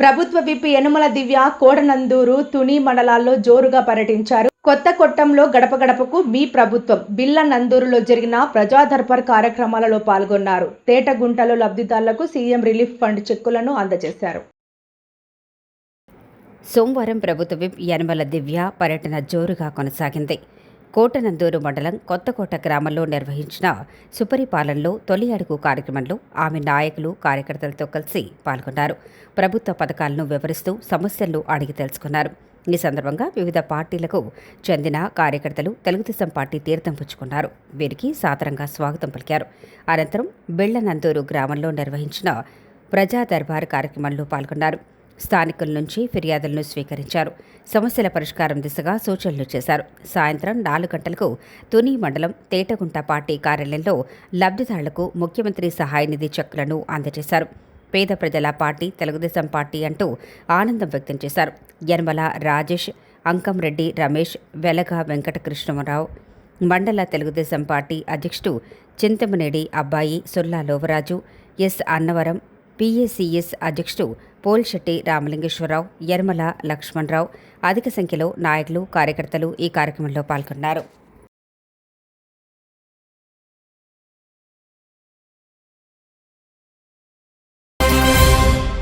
ప్రభుత్వ విప్ యనుమల దివ్య కోడనందూరు తుని మండలాల్లో జోరుగా పర్యటించారు. కొత్త కొట్టంలో గడప గడపకు మీ ప్రభుత్వం బిల్ల నందూరులో జరిగిన ప్రజాదర్బార్ కార్యక్రమాలలో పాల్గొన్నారు. తేటగుంటలో లబ్ధిదారులకు సీఎం రిలీఫ్ ఫండ్ చెక్కులను అందజేశారు. సోమవారం ప్రభుత్వ విప్ యనమల దివ్య పర్యటన జోరుగా కొనసాగింది. కోటనందూరు మండలం కొత్తకోట గ్రామంలో నిర్వహించిన సుపరిపాలనలో తొలి అడుగు కార్యక్రమంలో ఆమె నాయకులు కార్యకర్తలతో కలిసి పాల్గొన్నారు. ప్రభుత్వ పథకాలను వివరిస్తూ సమస్యలను అడిగి తెలుసుకున్నారు. ఈ సందర్భంగా వివిధ పార్టీలకు చెందిన కార్యకర్తలు తెలుగుదేశం పార్టీ తీర్థం పుచ్చుకున్నారు. వీరికి సాదరంగా స్వాగతం పలికారు. అనంతరం బిళ్ళనందూరు గ్రామంలో నిర్వహించిన ప్రజా దర్బార్ కార్యక్రమంలో పాల్గొన్నారు. స్థానికుల నుంచి ఫిర్యాదులను స్వీకరించారు. సమస్యల పరిష్కారం దిశగా సూచనలు చేశారు. సాయంత్రం నాలుగు గంటలకు తుని మండలం తేటగుంట పార్టీ కార్యాలయంలో లబ్ధిదారులకు ముఖ్యమంత్రి సహాయ నిధి చెక్కులను అందజేశారు. పేద ప్రజల పార్టీ తెలుగుదేశం పార్టీ అంటూ ఆనందం వ్యక్తం చేశారు. యనమల రాజేష్ అంకంరెడ్డి రమేష్ వెలగ వెంకటకృష్ణరావు మండల తెలుగుదేశం పార్టీ అధ్యక్షుడు చింతమనేడి అబ్బాయి సుల్లా లోవరాజు ఎస్ అన్నవరం పిఏసిఎస్ అధ్యక్షుడు పోల్శెట్టి రామలింగేశ్వరరావు యర్మల లక్ష్మణరావు అధిక సంఖ్యలో నాయకులు కార్యకర్తలు ఈ కార్యక్రమంలో పాల్గొన్నారు.